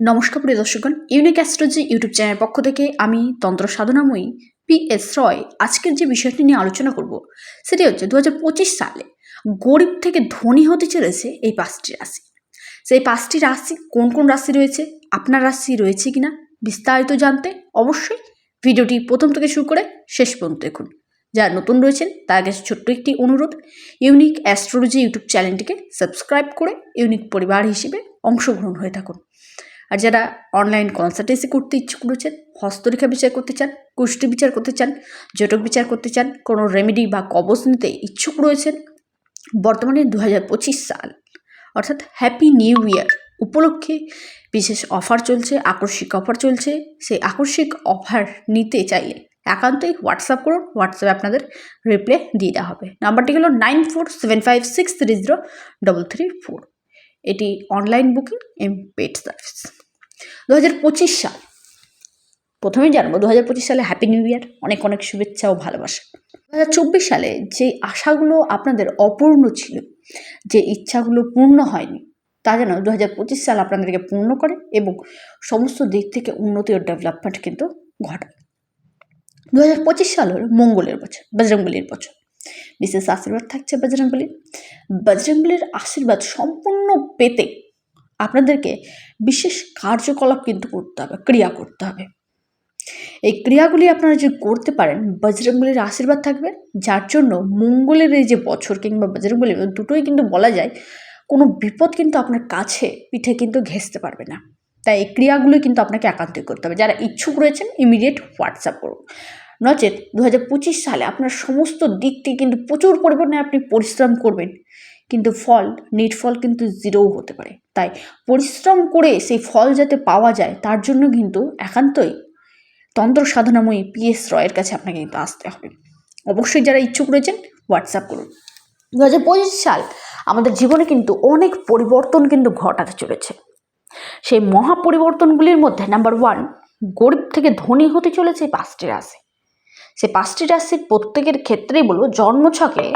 নমস্কার প্রিয় দর্শকগণ unique astrology YouTube চ্যানেলের পক্ষ থেকে আমি তন্ত্র সাধনাময়ী পি এস রয় আজকের যে বিষয়টি নিয়ে আলোচনা করব, সেটি হচ্ছে দু হাজার পঁচিশ সালে গরিব থেকে ধনী হতে চলেছে এই পাঁচটি রাশি। সেই পাঁচটি রাশি কোন কোন রাশি রয়েছে, আপনার রাশি রয়েছে কিনা বিস্তারিত জানতে অবশ্যই ভিডিওটি প্রথম থেকে শুরু করে শেষ পর্যন্ত দেখুন। যারা নতুন রয়েছেন, তার কাছে ছোট্ট একটি অনুরোধ ইউনিক অ্যাস্ট্রোলজি ইউটিউব চ্যানেলটিকে সাবস্ক্রাইব করে ইউনিক পরিবার হিসেবে অংশগ্রহণ হয়ে থাকুন। আর যারা অনলাইন কনসালটেন্সি করতে ইচ্ছুক রয়েছেন, হস্তরেখা বিচার করতে চান, কুষ্টি বিচার করতে চান, জটক বিচার করতে চান, কোনো রেমেডি বা কবচ নিতে ইচ্ছুক রয়েছেন, বর্তমানে দু হাজার পঁচিশ সাল। অর্থাৎ হ্যাপি নিউ ইয়ার উপলক্ষে বিশেষ অফার চলছে, আকস্মিক অফার চলছে। সেই আকস্মিক অফার নিতে চাইলে একান্তই হোয়াটসঅ্যাপ করুন হোয়াটসঅ্যাপে আপনাদের রিপ্লাই দিয়ে দেওয়া হবে। নাম্বারটি হলো nine four seven five six three zero double three four এটি অনলাইন বুকিং এম পেড সার্ভিস দু হাজার পঁচিশ সাল। প্রথমেই জানব দু হাজার পঁচিশ সালে হ্যাপি নিউ ইয়ার অনেক অনেক শুভেচ্ছা ও ভালোবাসা। দু হাজার চব্বিশ সালে যে আশাগুলো আপনাদের অপূর্ণ ছিল, যে ইচ্ছাগুলো পূর্ণ হয়নি, তা যেন দু হাজার পঁচিশ সাল আপনাদেরকে পূর্ণ করে এবং সমস্ত দিক থেকে উন্নতি ও ডেভেলপমেন্ট কিন্তু ঘটায়। দু হাজার পঁচিশ সাল হল মঙ্গলের বছর, বজরংবলির বছর। বিশেষ আশীর্বাদ থাকছে বজরংবলির বজরংবলির আশীর্বাদ সম্পূর্ণ পেতে আপনাদেরকে বিশেষ কার্যকলাপ কিন্তু করতে হবে, ক্রিয়া করতে হবে। এই ক্রিয়াগুলি আপনারা যদি করতে পারেন বজরংবলির আশীর্বাদ থাকবে। যার জন্য মঙ্গলের এই যে বছর কিংবা বজরংবলি দুটোই কিন্তু বলা যায়, কোনো বিপদ কিন্তু আপনার কাছে পিঠে কিন্তু ঘেঁচতে পারবে না। তাই এই ক্রিয়াগুলো কিন্তু আপনাকে একান্তই করতে হবে। যারা ইচ্ছুক রয়েছেন ইমিডিয়েট হোয়াটসঅ্যাপ করুন। নচেত দু হাজার পঁচিশ সালে আপনার সমস্ত দিক থেকে কিন্তু প্রচুর পরিমাণে আপনি পরিশ্রম করবেন। কিন্তু ফল, নিট ফল কিন্তু জিরোও হতে পারে। তাই পরিশ্রম করে সেই ফল যাতে পাওয়া যায়, তার জন্য কিন্তু একান্তই তন্ত্র সাধনাময়ী পিএস রয়ের কাছে আপনাকে কিন্তু আসতে হবে। অবশ্যই যারা ইচ্ছুক রয়েছেন হোয়াটসঅ্যাপ করুন। দু হাজার পঁচিশ সাল আমাদের জীবনে কিন্তু অনেক পরিবর্তন কিন্তু ঘটাতে চলেছে। সেই মহা পরিবর্তনগুলির মধ্যে নাম্বার ওয়ান গরিব থেকে ধনী হতে চলেছে পাঁচটি রাশি। সেই পাঁচটি রাশির প্রত্যেকের ক্ষেত্রেই বলব জন্মছকে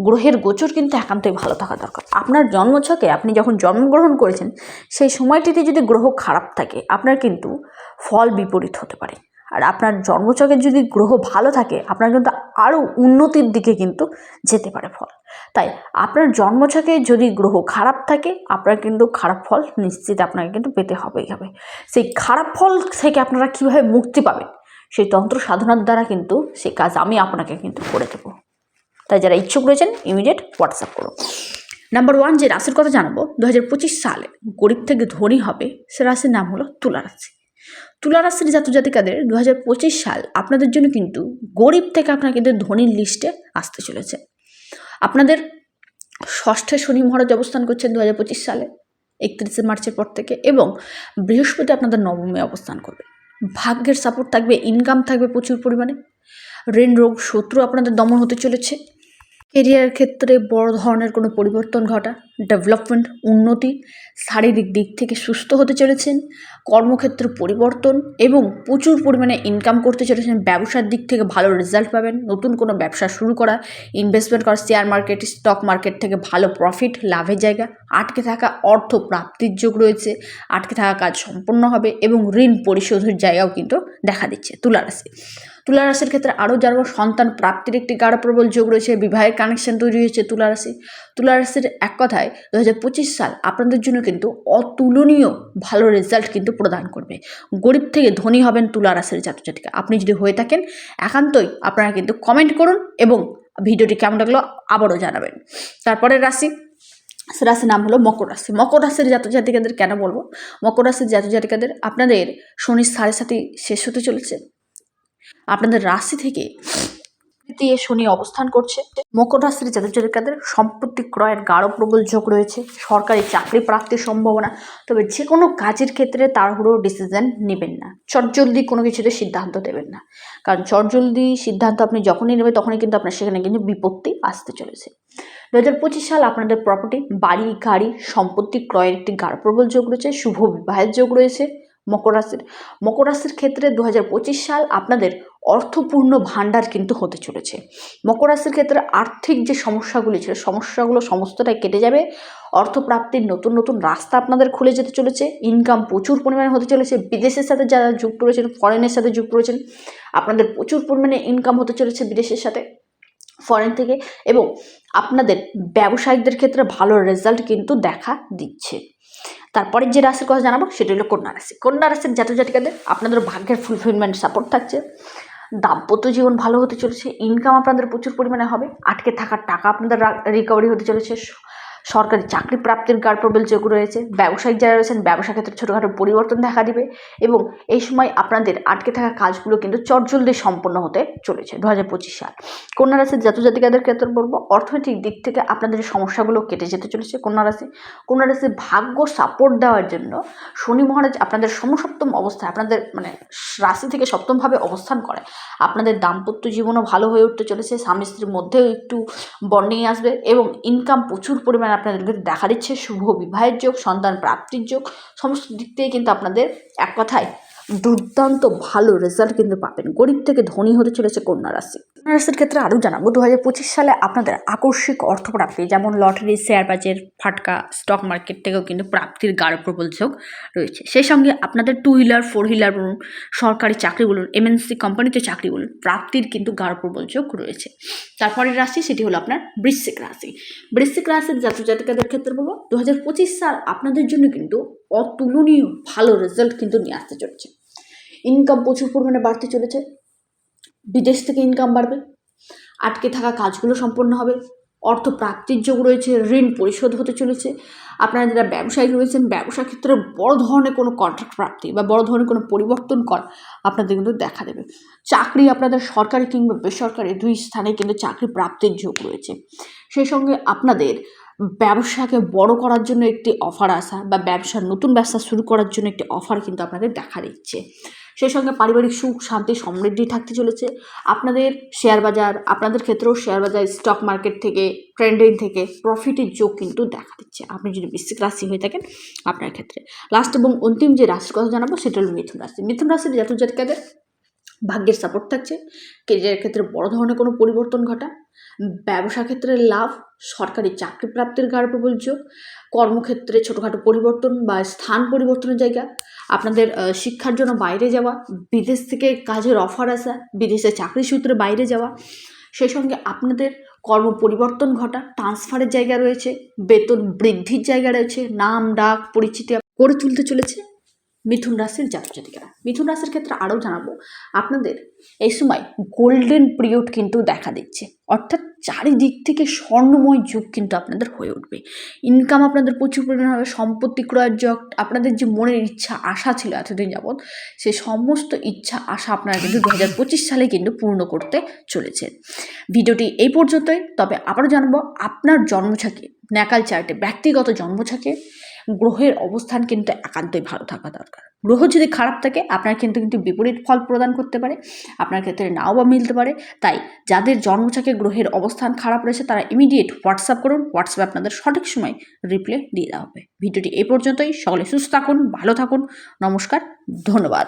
গ্রহের গোচর কিন্তু একান্তই ভালো থাকা দরকার। আপনার জন্মছকে আপনি যখন জন্মগ্রহণ করেছেন, সেই সময়টিতে যদি গ্রহ খারাপ থাকে, আপনার কিন্তু ফল বিপরীত হতে পারে। আর আপনার জন্মছকের যদি গ্রহ ভালো থাকে, আপনার কিন্তু আরও উন্নতির দিকে কিন্তু যেতে পারে ফল। তাই আপনার জন্মছকে যদি গ্রহ খারাপ থাকে, আপনার কিন্তু খারাপ ফল নিশ্চিত আপনাকে কিন্তু পেতে হবেই হবে। সেই খারাপ ফল থেকে আপনারা কীভাবে মুক্তি পাবেন সেই তন্ত্র সাধনার দ্বারা কিন্তু সেই কাজ আমি আপনাকে কিন্তু করে দেবো। তাই যারা ইচ্ছুক রয়েছেন ইমিডিয়েট হোয়াটসঅ্যাপ করুন। নাম্বার ওয়ান যে রাশির কথা জানাব দু হাজার পঁচিশ সালে গরিব থেকে ধনী হবে, সে রাশির নাম হলো তুলা রাশি। তুলা রাশির জাতজাতিকাদের দু হাজার পঁচিশ সাল আপনাদের জন্য কিন্তু গরিব থেকে আপনার কিন্তু ধনীর লিস্টে আসতে চলেছে। আপনাদের ষষ্ঠে শনি মহারাজ অবস্থান করছেন দু হাজার পঁচিশ সালে, একত্রিশে মার্চের পর থেকে এবং বৃহস্পতি আপনাদের নবমে অবস্থান করবে। ভাগ্যের সাপোর্ট থাকবে ইনকাম থাকবে প্রচুর পরিমাণে। ঋণ রোগ শত্রু আপনাদের দমন হতে চলেছে। কেরিয়ার ক্ষেত্রে বড় ধরনের কোনো পরিবর্তন ঘটা ডেভেলপমেন্ট উন্নতি, শারীরিক দিক থেকে সুস্থ হতে চলেছেন, কর্মক্ষেত্র পরিবর্তন এবং প্রচুর পরিমাণে ইনকাম করতে চলেছেন, ব্যবসার দিক থেকে ভালো রেজাল্ট পাবেন, নতুন কোনো ব্যবসা শুরু করা ইনভেস্টমেন্ট করা শেয়ার মার্কেট স্টক মার্কেট থেকে ভালো প্রফিট লাভের জায়গা, আটকে থাকা অর্থ প্রাপ্তির যোগ রয়েছে, আটকে থাকা কাজ সম্পন্ন হবে এবং ঋণ পরিশোধের জায়গাও কিন্তু দেখা দিচ্ছে তুলার তুলারাশি। তুলা রাশির ক্ষেত্রে আরও যারা সন্তান প্রাপ্তির একটি গাঢ় প্রবল যোগ রয়েছে, বিবাহের কানেকশন তৈরি হয়েছে তুলা রাশি। তুলা রাশির এক কথায় দু হাজার পঁচিশ সাল আপনাদের জন্য কিন্তু অতুলনীয় ভালো রেজাল্ট কিন্তু প্রদান করবে। গরিব থেকে ধনী হবেন তুলা রাশির ছাত্রছাত্রীকে আপনি যদি হয়ে থাকেন, একান্তই আপনারা কিন্তু কমেন্ট করুন এবং ভিডিওটি কেমন লাগল আবারও জানাবেন। তারপরের রাশি রাশির নাম হলো মকর রাশি। মকর রাশির জাতজাতিকাদের কেন বলব? মকর রাশির জাতজাতিকাদের আপনাদের শনির সাড়ে সাথে শেষ হতে চলেছে। আপনাদের রাশি থেকে তৃতীয় শনি অবস্থান করছে। মকর রাশির যাদের জাতিকাদের সম্পত্তি ক্রয়ের গাঢ় প্রবল যোগ রয়েছে। সরকারি চাকরি প্রাপ্তির সম্ভাবনা, তবে যে কোনো কাজের ক্ষেত্রে তাড়াহুড়ো ডিসিশন নেবেন না। চটজলদি কোনো কিছুতে সিদ্ধান্ত দেবেন না। কারণ চটজলদি সিদ্ধান্ত আপনি যখনই নেবেন, তখনই কিন্তু আপনার সেখানে কিন্তু বিপত্তি আসতে চলেছে। দু হাজার পঁচিশ সাল আপনাদের প্রপার্টি বাড়ি, গাড়ি সম্পত্তি ক্রয়ের একটি গাঢ় প্রবল যোগ রয়েছে, শুভ বিবাহের যোগ রয়েছে। মকর রাশির। মকর রাশির ক্ষেত্রে দু হাজার পঁচিশ সাল আপনাদের অর্থপূর্ণ ভাণ্ডার কিন্তু হতে চলেছে। মকর রাশির ক্ষেত্রে আর্থিক যে সমস্যাগুলি ছিল, সমস্যাগুলো সমস্তটাই কেটে যাবে। অর্থপ্রাপ্তির নতুন নতুন রাস্তা আপনাদের খুলে যেতে চলেছে। ইনকাম প্রচুর পরিমাণে হতে চলেছে। বিদেশের সাথে যারা যুক্ত রয়েছেন ফরেনের সাথে যুক্ত রয়েছেন, আপনাদের প্রচুর পরিমাণে ইনকাম হতে চলেছে বিদেশের সাথে ফরেন থেকে। এবং আপনাদের ব্যবসায়িকদের ক্ষেত্রে ভালো রেজাল্ট কিন্তু দেখা দিচ্ছে। তারপরে যে রাশির কথা জানাব, সেটা হলো কন্যা রাশি। কন্যা রাশির জাতক জাতিকাদের আপনাদের ভাগ্যের ফুলফিলমেন্ট সাপোর্ট থাকছে। দাম্পত্য জীবন ভালো হতে চলেছে ইনকাম আপনাদের প্রচুর পরিমাণে হবে, আটকে থাকার টাকা আপনাদের রিকভারি হতে চলেছে সরকারি চাকরি প্রাপ্তির গাঢ় প্রবল যোগ রয়েছে, ব্যবসায়িক যারা রয়েছেন, ব্যবসা ক্ষেত্রে ছোটোখাটো পরিবর্তন দেখা দিবে এবং এই সময় আপনাদের আটকে থাকা কাজগুলো কিন্তু চটজলদি সম্পন্ন হতে চলেছে দু হাজার পঁচিশ সাল। কন্যা রাশির জাতক জাতিকাদের ক্ষেত্রে বলব, অর্থনৈতিক দিক থেকে আপনাদের সমস্যাগুলো কেটে যেতে চলেছে কন্যা রাশি, কন্যা রাশির ভাগ্য সাপোর্ট দেওয়ার জন্য শনি মহারাজ আপনাদের সমসপ্তম অবস্থায় আপনাদের মানে রাশি থেকে সপ্তমভাবে অবস্থান করে। আপনাদের দাম্পত্য জীবনও ভালো হয়ে উঠতে চলেছে, স্বামী স্ত্রীর মধ্যেও একটু বন্ডিং আসবে এবং ইনকাম প্রচুর পরিমাণে আপনাদেরকে দেখা দিচ্ছে শুভ বিবাহের যোগ, সন্তান প্রাপ্তির যোগ, সমস্ত দিক থেকে কিন্তু আপনাদের এক কথায় দুর্দান্ত ভালো রেজাল্ট কিন্তু পাবেন। গরিব থেকে ধনী হতে চলেছে কন্যা রাশি। কন্যা রাশির ক্ষেত্রে আরও জানাব দু হাজার পঁচিশ সালে আপনাদের আকস্মিক অর্থপ্রাপ্তি, যেমন লটারি শেয়ার বাজার ফাটকা স্টক মার্কেট থেকেও কিন্তু প্রাপ্তির গাঢ় প্রবল যোগ রয়েছে। সেই সঙ্গে আপনাদের টু হুইলার ফোর হুইলার বলুন, সরকারি চাকরি বলুন এমএনসি কোম্পানিতে চাকরি বলুন, প্রাপ্তির কিন্তু গাঢ় প্রবল যোগ রয়েছে। তারপরের রাশি সেটি হলো আপনার বৃশ্চিক রাশি। বৃশ্চিক রাশির জাতক জাতিকাদের ক্ষেত্রে বলব দু হাজার পঁচিশ সাল আপনাদের জন্য কিন্তু অতুলনীয় ভালো রেজাল্ট কিন্তু নিয়ে আসতে চলেছে। ইনকাম প্রচুর পরিমাণে বাড়তে চলেছে। বিদেশ থেকে ইনকাম বাড়বে। আটকে থাকা কাজগুলো সম্পন্ন হবে। অর্থ প্রাপ্তির যোগ রয়েছে, ঋণ পরিশোধ হতে চলেছে। আপনারা যারা ব্যবসায়ী রয়েছেন, ব্যবসা ক্ষেত্রে বড় ধরনের কোনো কন্ট্রাক্ট প্রাপ্তি বা বড় ধরনের কোনো পরিবর্তন কর আপনাদের কিন্তু দেখা দেবে। চাকরি আপনাদের সরকারি কিংবা বেসরকারি দুই স্থানে কিন্তু চাকরি প্রাপ্তির যোগ রয়েছে। সেই সঙ্গে আপনাদের ব্যবসাকে বড় করার জন্য একটি অফার আসা বা ব্যবসা নতুন ব্যবসা শুরু করার জন্য একটি অফার কিন্তু আপনাদের দেখা দিচ্ছে। সেই সঙ্গে পারিবারিক সুখ, শান্তি, সমৃদ্ধি থাকতে চলেছে। আপনাদের শেয়ার বাজার, আপনাদের ক্ষেত্রেও শেয়ার বাজার স্টক মার্কেট থেকে ট্রেন্ডিং থেকে প্রফিটের যোগ কিন্তু দেখা দিচ্ছে। আপনি যদি বৃশ্চিক রাশি হয়ে থাকেন, আপনার ক্ষেত্রে। লাস্ট এবং অন্তিম যে রাশির কথা জানাব, সেটা হলো মিথুন রাশি। মিথুন রাশির জাতক জাতিকাদের ভাগ্যের সাপোর্ট থাকছে। কেরিয়ারের ক্ষেত্রে বড় ধরনের কোনো পরিবর্তন ঘটা। ব্যবসা ক্ষেত্রে লাভ সরকারি চাকরি প্রাপ্তির গাঢ় প্রবল কর্মক্ষেত্রে ছোটোখাটো পরিবর্তন বা স্থান পরিবর্তনের জায়গা, আপনাদের শিক্ষার জন্য বাইরে যাওয়া, বিদেশ থেকে কাজের অফার আসা, বিদেশে চাকরি সূত্রে বাইরে যাওয়া, সেই সঙ্গে আপনাদের কর্ম পরিবর্তন ঘটা ট্রান্সফারের জায়গা রয়েছে, বেতন বৃদ্ধির জায়গা রয়েছে, নাম, ডাক, পরিচিতি, করে তুলতে চলেছে। মিথুন রাশির জাতক জাতিকারা মিথুন রাশির ক্ষেত্রে আরও জানাব, আপনাদের এই সময় গোল্ডেন পিরিয়ড কিন্তু দেখা দিচ্ছে। অর্থাৎ চারিদিক থেকে স্বর্ণময় যুগ কিন্তু আপনাদের হয়ে উঠবে। ইনকাম আপনাদের প্রচুর পরিমাণে হবে, সম্পত্তি ক্রয়ের যোগ আপনাদের যে মনের ইচ্ছা, আশা ছিল এতদিন যাবৎ, সে সমস্ত ইচ্ছা, আশা আপনারা কিন্তু দু হাজার পঁচিশ সালে কিন্তু পূর্ণ করতে চলেছেন। ভিডিওটি এই পর্যন্তই, তবে আবারও জানব, আপনার জন্মছকে, ন্যাকাল চার্টে ব্যক্তিগত জন্মছকে গ্রহের অবস্থান কিন্তু একান্তই ভালো থাকা দরকার। গ্রহ যদি খারাপ থাকে, আপনার কিন্তু কিন্তু বিপরীত ফল প্রদান করতে পারে, আপনার ক্ষেত্রে নাও বা মিলতে পারে। তাই যাদের জন্মছকে গ্রহের অবস্থান খারাপ রয়েছে, তারা ইমিডিয়েট হোয়াটসঅ্যাপ করুন হোয়াটসঅ্যাপে আপনাদের সঠিক সময় রিপ্লে দিয়ে দেওয়া হবে। ভিডিওটি এই পর্যন্তই, সকলে সুস্থ থাকুন, ভালো থাকুন, নমস্কার, ধন্যবাদ।